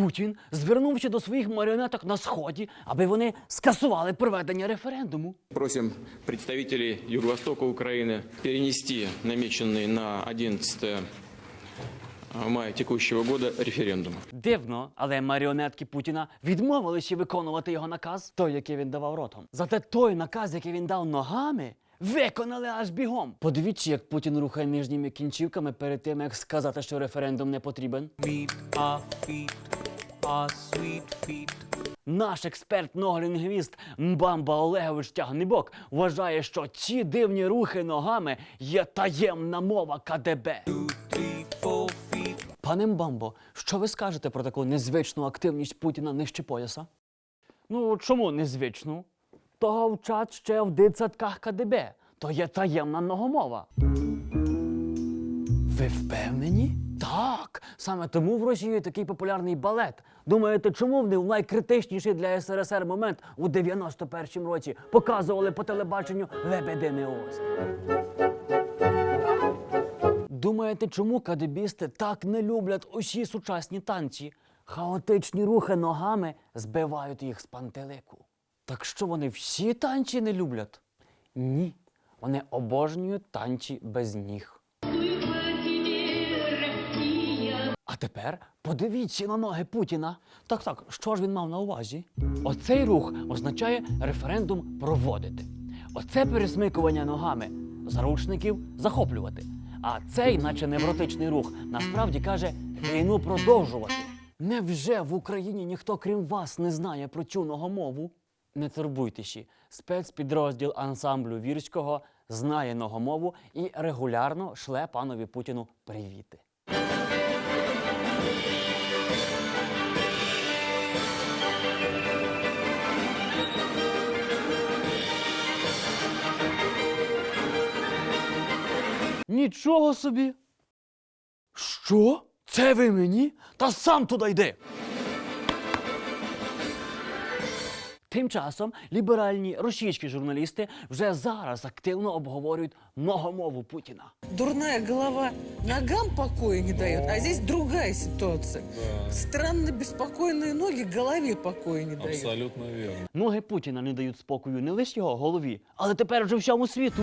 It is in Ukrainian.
Путін, звернувши до своїх маріонеток на сході, аби вони скасували проведення референдуму. Просим представителей Юго-Востока Украины перенести намеченный на 11 мая текущего года референдум. Дивно, але маріонетки Путіна відмовилися виконувати його наказ, той, який він давав ротом. Зате той наказ, який він дав ногами, виконали аж бігом. Подивіться, як Путін рухає нижніми кінцівками перед тим, як сказати, що референдум не потрібен. Meet our sweet feet. Наш експерт ноголінгвіст Мбамба Олегович Тягнебок вважає, що ці дивні рухи ногами є таємна мова КДБ. Three, four feet. Пане Мбамбо, що ви скажете про таку незвичну активність Путіна нижче пояса? Ну, чому незвичну? Того вчать ще в дитсадках КДБ. То є таємна многомова. Ви впевнені? Так, саме тому в Росії такий популярний балет. Думаєте, чому вони в найкритичніший для СРСР момент у 91-му році показували по телебаченню Лебедине озеро? Думаєте, чому кадебісти так не люблять усі сучасні танці? Хаотичні рухи ногами збивають їх з пантелику. Так що вони всі танці не люблять? Ні. Вони обожнюють танці без ніг. Тепер подивіться на ноги Путіна. Так, так, що ж він мав на увазі? Оцей рух означає референдум проводити. Оце пересмикування ногами заручників захоплювати. А цей, наче невротичний рух, насправді каже війну продовжувати. Невже в Україні ніхто крім вас не знає про цю ногомову? Не турбуйтеся, спецпідрозділ ансамблю Вірського знає ногомову і регулярно шле панові Путіну привіти. Нічого собі. Що? Це ви мені? Та сам туди йди. Тим часом ліберальні російські журналісти вже зараз активно обговорюють многомову Путіна. Дурна голова ногам покоя не дає, а здесь другая ситуація Странно беспокойные ноги голові покоя не дають. Абсолютно вірно. Ноги Путіна не дають спокою не лише його голові, але тепер вже всьому світу.